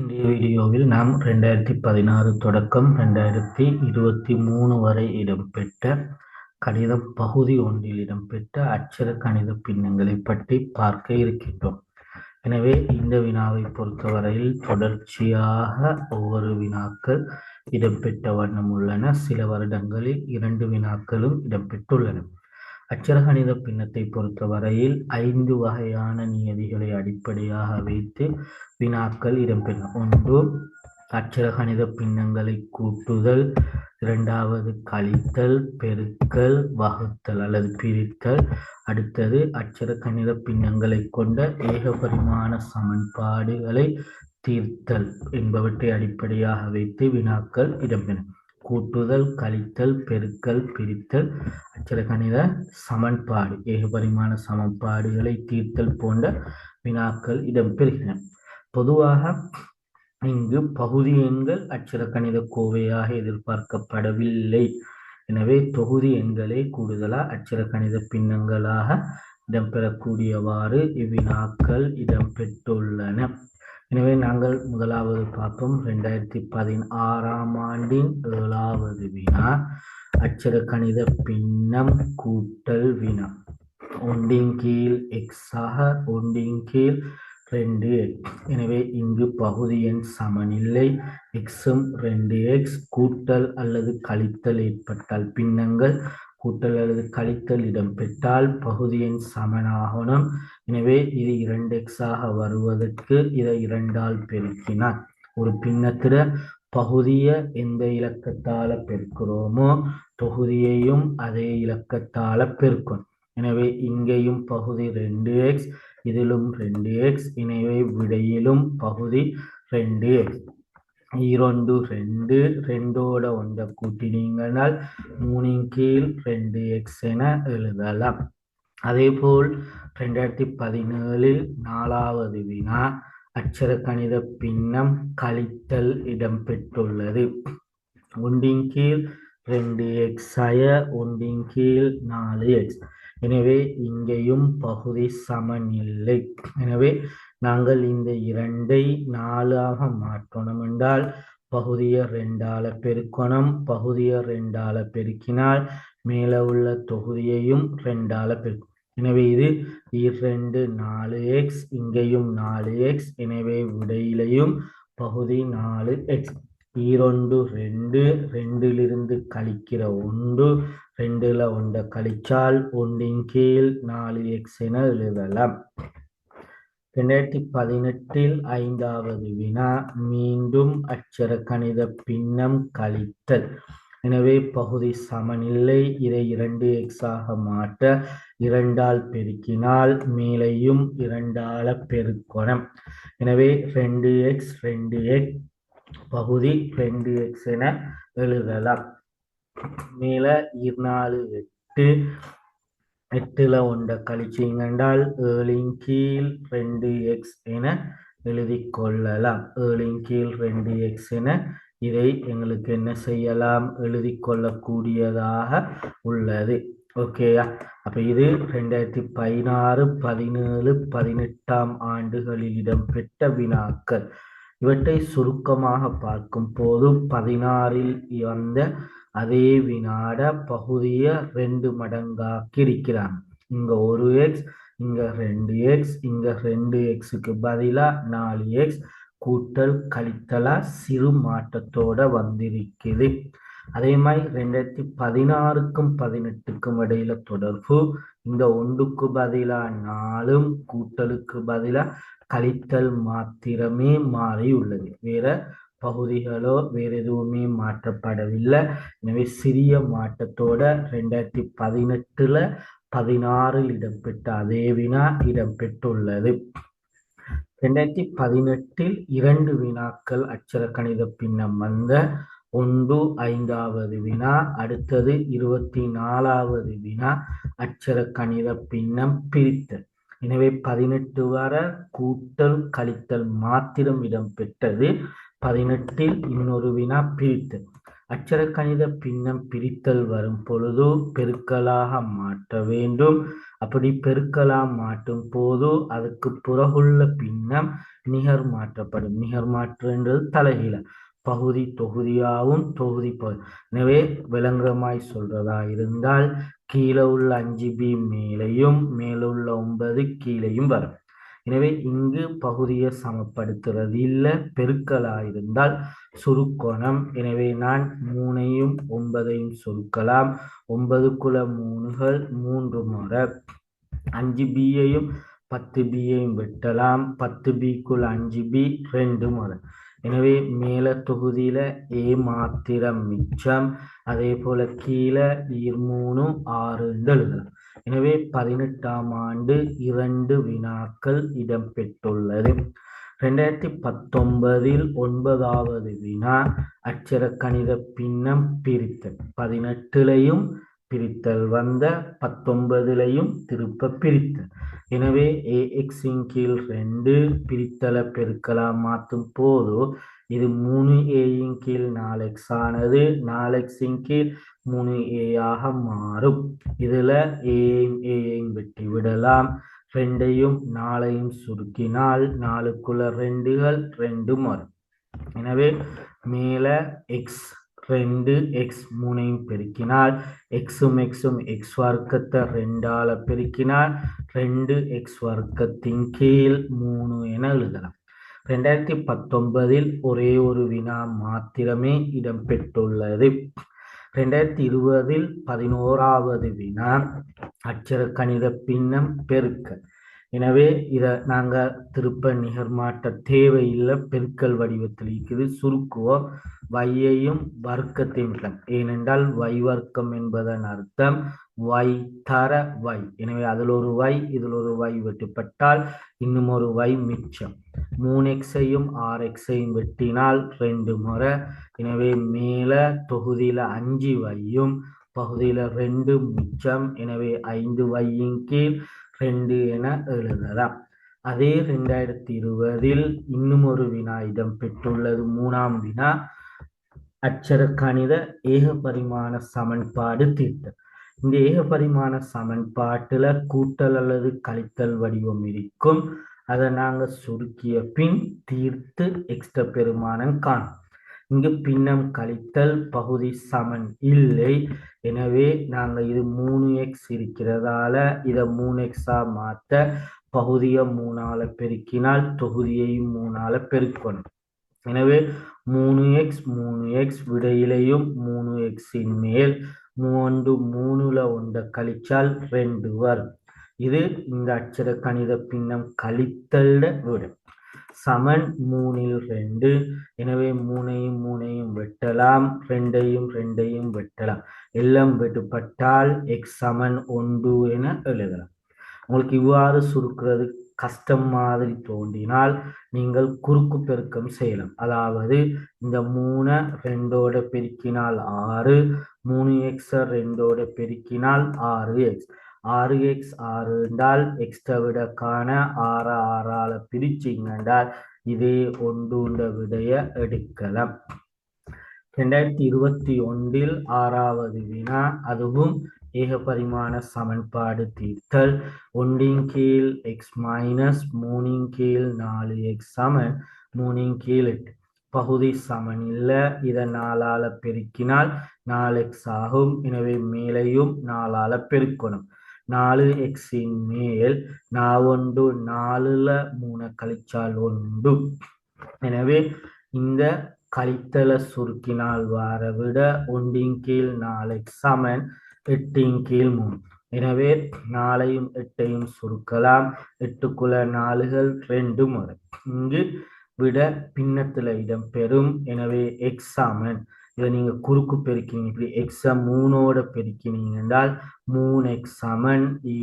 இன்றைய வீடியோவில் நாம் ரெண்டாயிரத்தி பதினாறு தொடக்கம் ரெண்டாயிரத்தி இருபத்தி மூணு வரை இடம்பெற்ற கணிதம் பகுதி ஒன்றில் இடம்பெற்ற அட்சர கணித பின்னங்களை பற்றி பார்க்க இருக்கின்றோம். எனவே இந்த வினாவை பொறுத்தவரையில் தொடர்ச்சியாக ஒவ்வொரு வினாக்கள் இடம்பெற்ற வண்ணம் உள்ளன. சில வருடங்களில் இரண்டு வினாக்களும் இடம்பெற்றுள்ளன. அச்சரகணித பின்னத்தை பொறுத்தவரையில் ஐந்து வகையான நியதிகளை அடிப்படையாக வைத்து வினாக்கள் இடம்பெறும். ஒன்று அச்சரகணித பின்னங்களை கூட்டுதல். இரண்டாவது கழித்தல் பெருக்கல் வகுத்தல் அல்லது பிரித்தல். அடுத்தது அச்சர பின்னங்களை கொண்ட ஏகபரிமாண சமன்பாடுகளை தீர்த்தல் என்பவற்றை அடிப்படையாக வைத்து வினாக்கள் இடம்பெறும். கூட்டுதல் கழித்தல் பெருக்கல் பிரித்தல் அச்சர கணித சமன்பாடு ஏகபரிமாண சமன்பாடுகளை தீர்த்தல் போன்ற வினாக்கள் இடம்பெறுகின்றன. பொதுவாக இங்கு பகுதி எண்கள் அச்சரக்கணித கோவையாக எதிர்பார்க்கப்படவில்லை. எனவே தொகுதி எண்களே கூடுதலாக அச்சரக்கணித பின்னங்களாக இடம்பெறக்கூடியவாறு இவ்வினாக்கள் இடம்பெற்றுள்ளன. எனவே நாங்கள் முதலாவது பார்ப்போம் ரெண்டாயிரத்தி பதினாறாம் ஆண்டின் ஏழாவது வினா. அச்சர கணித பின்னம் கூட்டல் வினா. ஒன்றின் கீழ் எக்ஸாக ஒன்றின் கீழ் ரெண்டு எனவே இங்கு பகுதி எண் சமநிலை எக்ஸும் ரெண்டு எக்ஸ் கூட்டல் அல்லது கழித்தல் ஏற்பட்டால் பின்னங்கள் கூட்டல் அல்லது கழித்தல் இடம்பெற்றால் பகுதி எண் சமனாகணும். எனவே இது இரண்டு எக்ஸாக வருவதற்கு இதை இரண்டால் பெருக்கினார் ஒரு பின்னத்திர பகுதியை எந்த இலக்கத்தால பெருக்கிறோமோ தொகுதியையும் அதே இலக்கத்தால பெருக்கும். எனவே இங்கேயும் பகுதி ரெண்டு எக்ஸ் இதிலும் ரெண்டு எக்ஸ் எனவே விடையிலும் பகுதி ரெண்டு எக்ஸ். இரண்டு ரெண்டு ரெண்டோட ஒன்றை கூட்டினீங்கனால் மூணின் கீழ் ரெண்டு எக்ஸ் என எழுதலாம். அதே போல் ரெண்டாயிரத்தி பதினேழில் நாலாவது வினா அச்சர கணித பின்னம் கழித்தல் இடம்பெற்றுள்ளது. ஒன்றின் கீழ் ரெண்டு எக்ஸ் அய ஒன்றின் கீழ் நாலு எக்ஸ் எனவே இங்கேயும் பகுதி சமநிலை. எனவே நாங்கள் இந்த இரண்டை நாலாக மாற்றணும் என்றால் பகுதியை ரெண்டால பெருக்கணும் பகுதியை ரெண்டால பெருக்கினால் மேலே உள்ள தொகுதியையும் ரெண்டால் பெருக்கும். எனவே இது இரண்டு நாலு எக்ஸ் இங்கேயும் நாலு எக்ஸ் எனவே விடையிலையும் பகுதி நாலு எக்ஸ் ஈரொண்டு ரெண்டு ரெண்டிலிருந்து கழிக்கிற ஒன்று ரெண்டுல ஒன்றை கழிச்சால் ஒன்றின் கீழ் நாலு எக்ஸ் என எழுதலாம். ரெண்டாயிரத்தி பதினெட்டில் ஐந்தாவது வினா மீண்டும் அச்சர கணித பின்னம் கழித்தல். எனவே பகுதி சமனில்லை இதை இரண்டு எக்ஸாக மாற்ற இரண்டால் பெருக்கினால் மேலையும் இரண்டால பெருக்கணும். எனவே ரெண்டு எக்ஸ் ரெண்டு எக்ஸ் பகுதி ரெண்டு எக்ஸ் என எழுதலாம். மேல இருநாலு எட்டு எட்டுல ஒன்றை கழிச்சிங்கண்டால் ஏழின் கீழ் ரெண்டு எக்ஸ் என எழுதி கொள்ளலாம். ஏழின் கீழ் ரெண்டு எக்ஸ் என இதை எங்களுக்கு என்ன செய்யலாம்? எழுதி கொள்ளக்கூடியதாக உள்ளது. ஓகேயா அப்போ இது ரெண்டாயிரத்தி பதினாறு பதினேழு பதினெட்டாம் ஆண்டுகளில் இடம்பெற்ற வினாக்கள். இவற்றை சுருக்கமாக பார்க்கும் போது பதினாறில் வந்த அதே வினாட பகுதியை ரெண்டு மடங்காக்கி இருக்கிறாங்க இங்கே ஒரு எக்ஸ் இங்கே ரெண்டு எக்ஸ் இங்கே ரெண்டு எக்ஸுக்கு பதிலாக நாலு எக்ஸ் கூட்டல் கழித்தலா சிறு மாற்றத்தோட வந்திருக்குது. அதே மாதிரி ரெண்டாயிரத்தி பதினாறுக்கும் பதினெட்டுக்கும் இடையில தொடர்பு. இந்த ஒன்றுக்கு பதிலா நாலும் கூட்டலுக்கு பதிலா கழித்தல் மாத்திரமே மாறி உள்ளது. வேற பகுதிகளோ வேற எதுவுமே மாற்றப்படவில்லை. எனவே சிறிய மாற்றத்தோட ரெண்டாயிரத்தி பதினெட்டுல பதினாறில் இடம்பெற்ற அதே வினா இடம்பெற்றுள்ளது. ரெண்டாயிரத்தி பதினெட்டில் இரண்டு வினாக்கள் அச்சர கணித பின்னம் வந்த ஒன்று ஐந்தாவது வினா அடுத்தது இருபத்தி நாலாவது வினா அச்சர கணித பின்னம் பிரித்தல். எனவே பதினெட்டு வர கூட்டல் கழித்தல் மாத்திரம் இடம்பெற்றது. பதினெட்டில் இன்னொரு வினா பிரித்தல். அச்சர கணித பின்னம் பிரித்தல் வரும் பொழுது பெருக்கலாக மாற்ற வேண்டும். அப்படி பெருக்கலாக மாற்றும் போது அதுக்கு பிறகுள்ள பின்னம் நிகர் மாற்றப்படும். நிகர் மாற்றுன்றது தலைகீழ. பகுதி தொகுதியாகவும் தொகுதி பகுதி எனவே விளங்கமாய் சொல்றதா இருந்தால் கீழே உள்ள அஞ்சு பி மேலையும் மேலுள்ள ஒன்பது கீழையும் வரும். எனவே இங்கு பகுதியை சமப்படுத்துறது இல்லை பெருக்கலாயிருந்தால் சுருக்கோணம். எனவே நான் மூணையும் ஒன்பதையும் சுருக்கலாம். ஒன்பதுக்குள்ள மூணுகள் மூன்று முறை அஞ்சு பியையும் பத்து பியையும் வெட்டலாம். பத்து பிக்குள்ள அஞ்சு பி ரெண்டு முறை. எனவே மேல தொகுதியில ஏ மாத்திரம் மிச்சம். அதே போல கீழே ஈர் மூணு ஆறு எழுதலாம். எனவே பதினெட்டாம் ஆண்டு இரண்டு வினாக்கள் இடம்பெற்றுள்ளது. ரெண்டாயிரத்தி பத்தொன்பதில் ஒன்பதாவது வினா அச்சர கணித பின்னம் பிரித்தல். பதினெட்டுலையும் பிரித்தல் வந்த பத்தொன்பதுலையும் திருப்ப பிரித்தல். எனவே ஏஎக்ஸின் கீழ் ரெண்டு பிரித்தலை பெருக்கலாம் மாற்றும் போது இது மூணு ஏயின் கீழ் நாலு எக்ஸ் ஆனது நாலு எக்ஸின் கீழ் மூணு ஏயாக மாறும். இதுல ஏயும் ஏயும் வெட்டி விடலாம். ரெண்டையும் நாளையும் சுருக்கினால் நாலுக்குள்ள ரெண்டுகள் ரெண்டு வரும் எனவே மேல எக்ஸ் ரெண்டு எக்ஸ் மூணையும் பெருக்கினால் எக்ஸும் எக்ஸும் எக்ஸ் வர்க்கத்தை ரெண்டால பெருக்கினால் ரெண்டு எக்ஸ் வர்க்கத்தின் கீழ் மூணு என எழுதலாம். ரெண்டாயிரத்தி பத்தொன்பதில் ஒரே ஒரு வினா மாத்திரமே இடம்பெற்றுள்ளது. ரெண்டாயிரத்தி இருபதில் பதினோராவது வினா அச்சர கணித பின்னம் பெருக்க. எனவே இதை நாங்கள் திருப்ப நிகர்மாட்ட தேவையில்லை. பெருக்கல் வடிவத்தில் இருக்குது. சுருக்குவோம் வையையும் வர்க்கத்தையும் ஏனென்றால் வை வர்க்கம் என்பதன் அர்த்தம் வை தர வை எனவே அதில் ஒரு வை இதில் ஒரு வை வெட்டுப்பட்டால் இன்னும் ஒரு வை மிச்சம். மூணு எக்ஸையும் ஆறு எக்ஸையும் வெட்டினால் ரெண்டு முறை. எனவே மேலே தொகுதியில் அஞ்சு வையும் பகுதியில் ரெண்டு மிச்சம். எனவே ஐந்து வையின் கீழ் ரெண்டு என எழுதலாம். அதே ரெண்டாயிரத்தி இருபதில் இன்னும் ஒரு வினா இடம்பெற்றுள்ளது மூணாம் வினா அச்சர கணித ஏகபரிமாண சமன்பாடு தீர்த்தல் இந்த ஏகபரிமாண சமன்பாட்டுல கூட்டல் அல்லது கழித்தல் வடிவம் இருக்கும். அதை நாங்க சுருக்கிய பின் தீர்த்து எக்ஸ்ட்ரா பெருமானம் காணும். இங்கு பின்னம் கழித்தல் பகுதி சமன் இல்லை. எனவே நாங்கள் இது மூணு எக்ஸ் இருக்கிறதால இதை மூணு எக்ஸா மாத்த பகுதியை மூணால பெருக்கினால் தொகுதியையும் மூணால பெருக்கணும். எனவே மூணு எக்ஸ் மூணு எக்ஸ் விடையிலையும் மூணு எக்ஸின் மேல் மூன்று மூணுல ஒன்றை கழிச்சால் ரெண்டு வரும். இது இந்த அச்சர கணித பின்னம் கழித்தல்ட விடும். சமன் மூணில் ரெண்டு எனவே மூணையும் மூணையும் வெட்டலாம் ரெண்டையும் ரெண்டையும் வெட்டலாம். எல்லாம் வெட்டுப்பட்டால் எக்ஸ் சமன் ஒன்று என எழுதலாம். உங்களுக்கு இவ்வாறு சுருக்கிறது கஷ்டம் மாதிரி தோன்றினால் நீங்கள் குறுக்கு பெருக்கம் செய்யலாம். அதாவது இந்த மூணு ரெண்டோட பெருக்கினால் ஆறு மூணு எக்ஸ் ரெண்டோட பெருக்கினால் ஆறு எக்ஸ் ஆறு எக்ஸ் ஆறு என்றால் எக்ஸ்ட்ரா விட காண ஆறு ஆறால பிரிச்சிங்கன்றால் இதே ஒன்றுண்ட விடைய எடுக்கலாம். ரெண்டாயிரத்தி இருபத்தி ஒன்றில் ஆறாவது வினா அதுவும் ஏகபரிமாண சமன்பாடு தீர்த்தல். ஒன்றின் கீழ் எக்ஸ் மைனஸ் மூணின் கீழ் நாலு எக்ஸ் சமன் மூணின் கீழ் எட்டு. பகுதி சமன் இல்லை இதை நாலால பெருக்கினால் நாலு எக்ஸ் ஆகும். எனவே மேலையும் நாலால பெருக்கணும். நாலு எக்ஸின் மேல் நான் ஒன்று நாலுல மூணு கழிச்சால் ஒன்று. எனவே இந்த கழித்தலை சுருக்கினால் வார விட ஒன்றின் கீழ் நாலு எக்ஸ் சமன் எட்டின் கீழ் மூணு எனவே நாலையும் எட்டையும் சுருக்கலாம். எட்டுக்குள்ள நாலுகள் ரெண்டு முறை. இங்கு விட பின்னத்துல இடம்பெறும் எனவே எக்ஸ் இதை நீங்க குறுக்கு பெருக்கினீங்க. இப்படி எக்ஸாம் மூணோட பெருக்கினீங்க என்றால் மூணு எக்ஸ்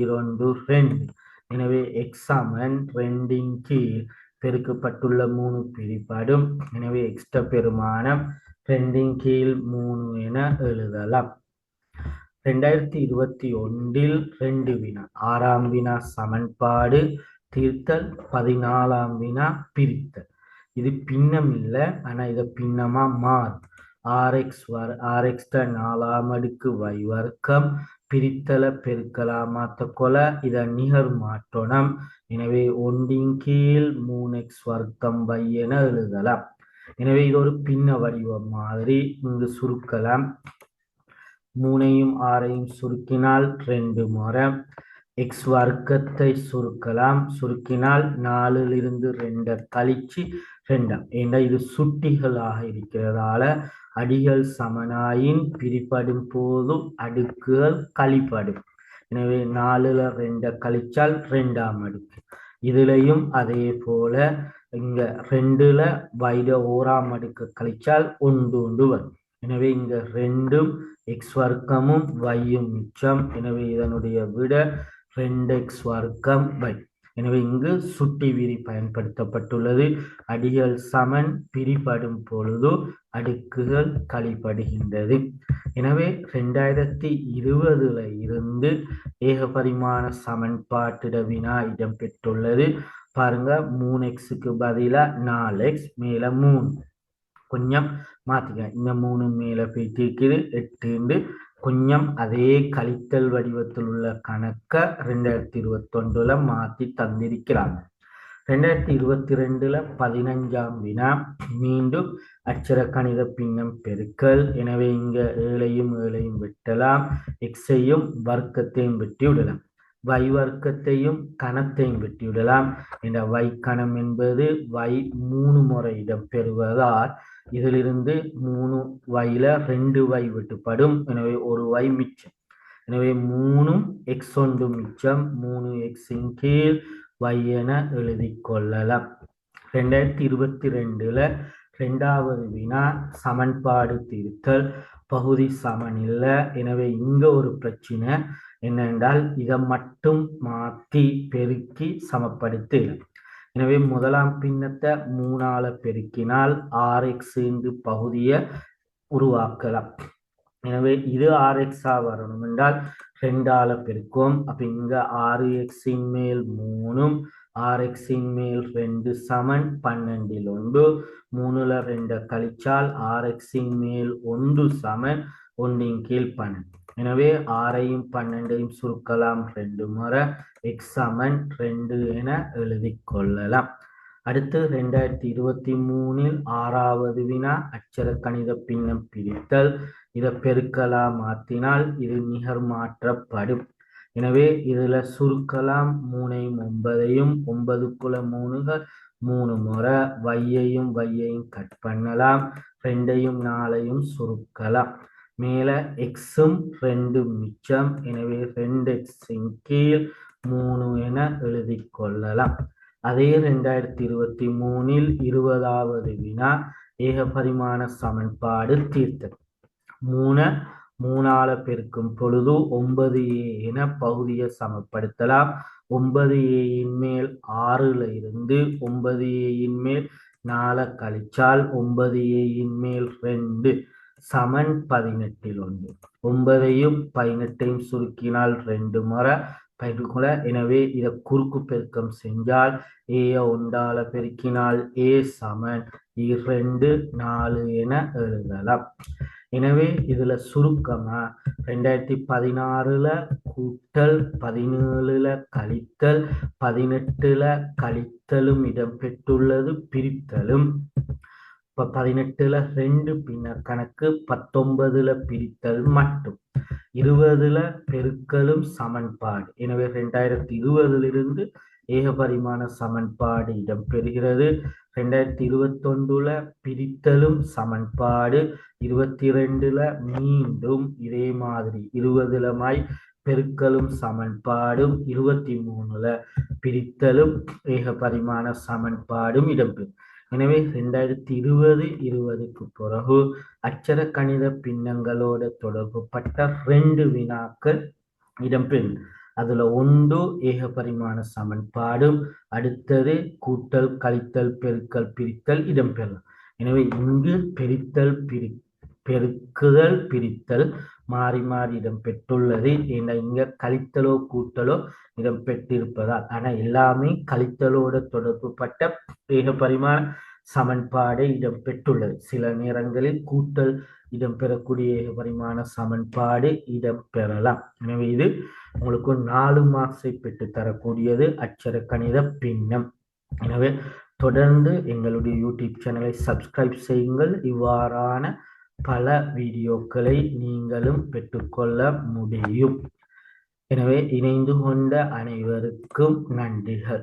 இரண்டு ரெண்டு. எனவே எக்ஸாமன் ரெண்டின் கீழ் பெருக்கப்பட்டுள்ள மூணு பிரிப்படும். எனவே எக்ஸ்ட்ரா பெருமானம் ரெண்டின் கீழ் மூணு என எழுதலாம். ரெண்டாயிரத்தி இருபத்தி ஒன்றில் ரெண்டு வினா. ஆறாம் வினா சமன்பாடு தீர்த்தல் பதினாலாம் வினா பிரித்தல். இது பின்னம் இல்லை ஆனால் இதை பின்னமா மாத். ஆர்எக்ஸ் வர் ஆர்எக்ஸ்ட நாலாம் அடுக்கு வை வர்க்கம் பிரித்தலை பெருக்கலா மாத்த கொல இதை நிகர் மாற்றணும். எனவே ஒன்றின் கீழ் மூணு எக்ஸ் வர்க்கம் வை என எழுதலாம். எனவே இது ஒரு பின்ன வடிவம் மாதிரி இங்கு சுருக்கலாம். மூணையும் ஆறையும் சுருக்கினால் ரெண்டு முறை. எக்ஸ் வர்க்கத்தை சுருக்கலாம். சுருக்கினால் நாலில் இருந்து ரெண்டை கழிச்சு ரெண்டாம் ஏன்னா இது சுட்டிகளாக இருக்கிறதால அடிகள் சமனாயின் பிரிப்படும் போதும் அடுக்குகள் கழிப்படும். எனவே நாலுல ரெண்டை கழிச்சால் ரெண்டாம் அடுக்கு. இதுலையும் அதே போல இங்க ரெண்டுல வைட ஓராம் அடுக்கு கழிச்சால் ஒன்று ஒன்று வரும். எனவே இங்க ரெண்டும் எக்ஸ் வர்க்கமும் வையும் மிச்சம். எனவே இதனுடைய விட ரெண்டு எக்ஸ் வர்க்கம் வை எனவே இங்கு சுட்டி விரி பயன்படுத்தப்பட்டுள்ளது. அடிகள் சமன் பிரிபடும் பொழுது அடுக்குகள் கழிப்படுகின்றது எனவே ரெண்டாயிரத்தி இருபதுல இருந்து ஏகபரிமாண சமன்பாட்டிட வினா இடம்பெற்றுள்ளது. பாருங்க மூணு எக்ஸுக்கு பதிலா நாலு எக்ஸ் மேல மூணு. கொஞ்சம் மாத்திக்க. இந்த மூணு மேலே போயிட்டு இருக்குது எட்டு கொஞ்சம் அதே கழித்தல் வடிவத்தில் உள்ள கணக்கை ரெண்டாயிரத்தி இருபத்தி மாற்றி தந்திருக்கிறாங்க. ரெண்டாயிரத்தி இருபத்தி ரெண்டுல பதினஞ்சாம் வினா மீண்டும் அச்சர கணித பின்னம் பெருக்கல். எனவே இங்க ஏழையும் ஏழையும் வெட்டலாம். எக்ஸையும் வர்க்கத்தையும் வெட்டி விடலாம். வை வர்க்கத்தையும் கணத்தையும் வெட்டிவிடலாம். இந்த வை கணம் என்பது வை மூணு முறை இடம் பெறுவதால் இதிலிருந்து மூணு வயில ரெண்டு வை வெட்டுப்படும். எனவே ஒரு வை மிச்சம். எனவே மூணும் எக்ஸ் ஒன்று மிச்சம் மூணு எக்ஸின் கீழ் வை என எழுதி கொள்ளலாம். ரெண்டாயிரத்தி இருபத்தி ரெண்டுல ரெண்டாவது வினா சமன்பாடு தீர்த்தல். பகுதி சமன் இல்லை. எனவே இங்க ஒரு பிரச்சனை என்னென்றால் இதை மட்டும் மாற்றி பெருக்கி சமப்படுத்து. எனவே முதலாம் பின்னத்தை மூணால பெருக்கினால் ஆர் எக்ஸ் என்று பகுதியை உருவாக்கலாம். எனவே இது ஆர் எக்ஸா வரணும் என்றால் ரெண்டால பெருக்கும் அப்ப இங்க ஆறு எக்ஸின் மேல் மூணும் ஆர்எக்ஸின் மேல் ரெண்டு சமன் பன்னெண்டில் ஒன்று மூணுல ரெண்டு கழிச்சால் ஆர்எக்ஸின் மேல் ஒன்று சமன் ஒன்றின் கீழ் பன்னெண்டு. எனவே ஆறையும் பன்னெண்டையும் சுருக்கலாம். ரெண்டு முறை எக்ஸ் சமன் ரெண்டு என எழுதி கொள்ளலாம். அடுத்து ரெண்டாயிரத்தி இருபத்தி மூணில் ஆறாவது வினா அச்சர கணித பின்னம் பிரித்தல். இதை பெருக்கலாம் மாற்றினால் இது நிகர் மாற்றப்படும். எனவே இதுல சுருக்கலாம் மூணையும் ஒன்பதையும் ஒன்பதுக்குள்ள மூணுகள் மூணு முறை வையையும் வையையும் கட் பண்ணலாம் ரெண்டையும் நாளையும் சுருக்கலாம். மேல எக்ஸும் ரெண்டு மிச்சம் எனவே ரெண்டு எக்ஸின் கீழ் மூணு என எழுதி கொள்ளலாம். அதே ரெண்டாயிரத்தி இருபத்தி மூணில் இருபதாவது வினா ஏகபரிமாண சமன்பாடு தீர்த்தல் மூணு மூணால பெருக்கும் பொழுது ஒன்பது ஏ என பகுதியை சமப்படுத்தலாம். ஒன்பது ஏயின் மேல் ஆறுல இருந்து ஒன்பது ஏயின் மேல் நால கழிச்சால் ஒன்பது ஏயின் மேல் ரெண்டு. சமன் பதினெட்டில் ஒன்று. ஒன்பதையும் பதினெட்டையும் சுருக்கினால் ரெண்டு முறை பயிர்கொள்ள எனவே இதை குறுக்கு பெருக்கம் செஞ்சால் ஏய ஒன்றால பெருக்கினால் ஏ சமன். இரண்டு நாலு என எழுதலாம். எனவே இதுல சுருக்கமா ரெண்டாயிரத்தி பதினாறுல கூட்டல் பதினேழுல கழித்தல் பதினெட்டுல கழித்தலும் இடம்பெற்றுள்ளது பிரித்தலும். இப்ப பதினெட்டுல ரெண்டு பின்னர் கணக்கு பத்தொன்பதுல பிரித்தல் மட்டும். இருபதுல பெருக்கலும் சமன்பாடு. எனவே ரெண்டாயிரத்தி இருபதிலிருந்து ஏகபரிமாண சமன்பாடு இடம்பெறுகிறது ரெண்டாயிரத்தி இருபத்தொன்றுல பிரித்தலும் சமன்பாடு இருபத்தி ரெண்டுல மீண்டும் இதே மாதிரி இருபதுலமாய் பெருக்கலும் சமன்பாடும் இருபத்தி மூணுல பிரித்தலும் ஏகபரிமாண சமன்பாடும் இடம்பெறும் எனவே ரெண்டாயிரத்தி இருபது இருபதுக்கு பிறகு அச்சர கணித பின்னங்களோட தொடர்புபட்ட ரெண்டு வினாக்கள் இடம்பெறும் அதுல ஒன்று ஏகபரிமாண சமன்பாடும் அடுத்தது கூட்டல் கழித்தல் பெருக்கல் பிரித்தல் இடம்பெறலாம் எனவே இங்கு பெரித்தல் பிரி பெருக்குதல் பிரித்தல் மாறி மாறி இடம்பெற்றுள்ளது. ஏன்னா இங்க கழித்தலோ கூட்டலோ இடம்பெற்றிருப்பதால். ஆனா எல்லாமே கழித்தலோட தொடர்புபட்ட ஏக பரிமாண சமன்பாடு இடம்பெற்றுள்ளது. சில நேரங்களில் கூட்டல் இடம்பெறக்கூடிய பரிமாண சமன்பாடு இடம்பெறலாம். எனவே இது உங்களுக்கு நாலு மார்க்ஸை பெற்று தரக்கூடியது. அச்சர கணித பின்னம். எனவே தொடர்ந்து எங்களுடைய யூடியூப் சேனலை சப்ஸ்கிரைப் செய்யுங்கள். இவ்வாறான பல வீடியோக்களை நீங்களும் பெற்றுக்கொள்ள முடியும். எனவே இணைந்து கொண்ட அனைவருக்கும் நன்றிகள்.